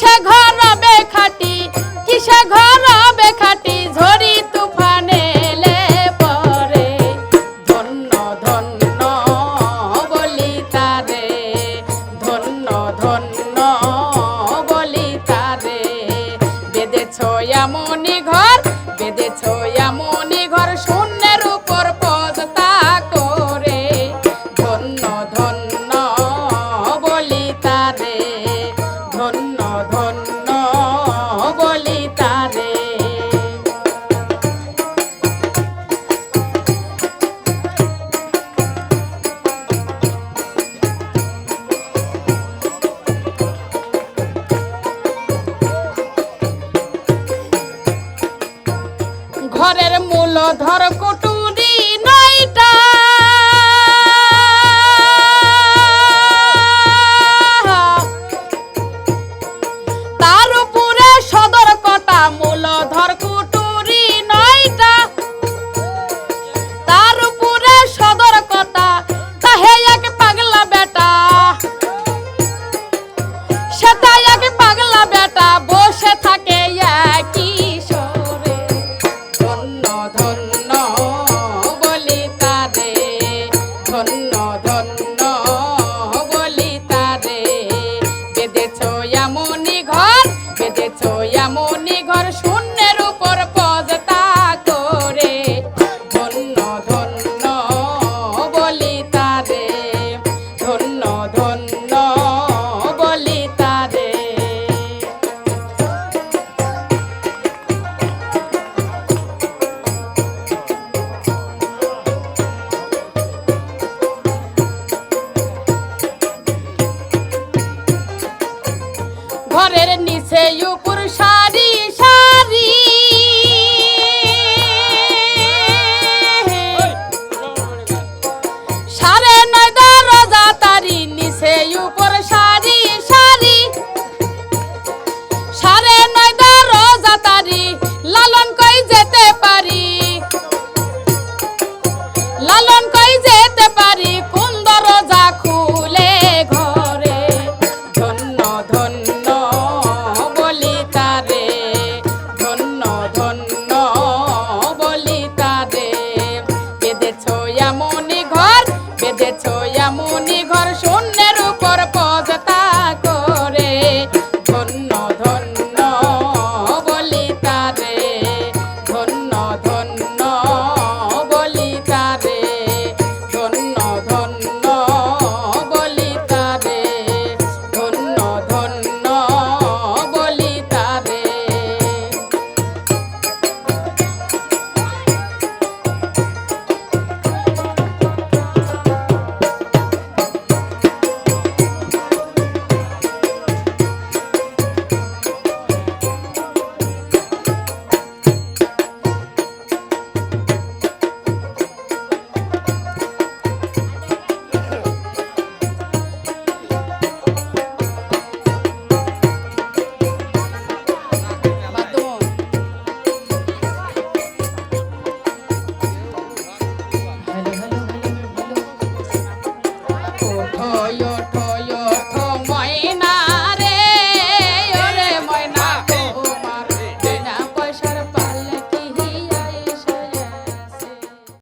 কিসে ঘর হবে খাটি? কিসে ঘর হবে ঝড়ি তুফানে পরে। ধন্য ধন্য বলি তারে। ধন্য ধন্য বলি ঘর ಧರಕು ঘর শূন্যের উপর ধন্য ধন্য ধন্য ধন্য ঘরের নিচে উপর সা সাড়ে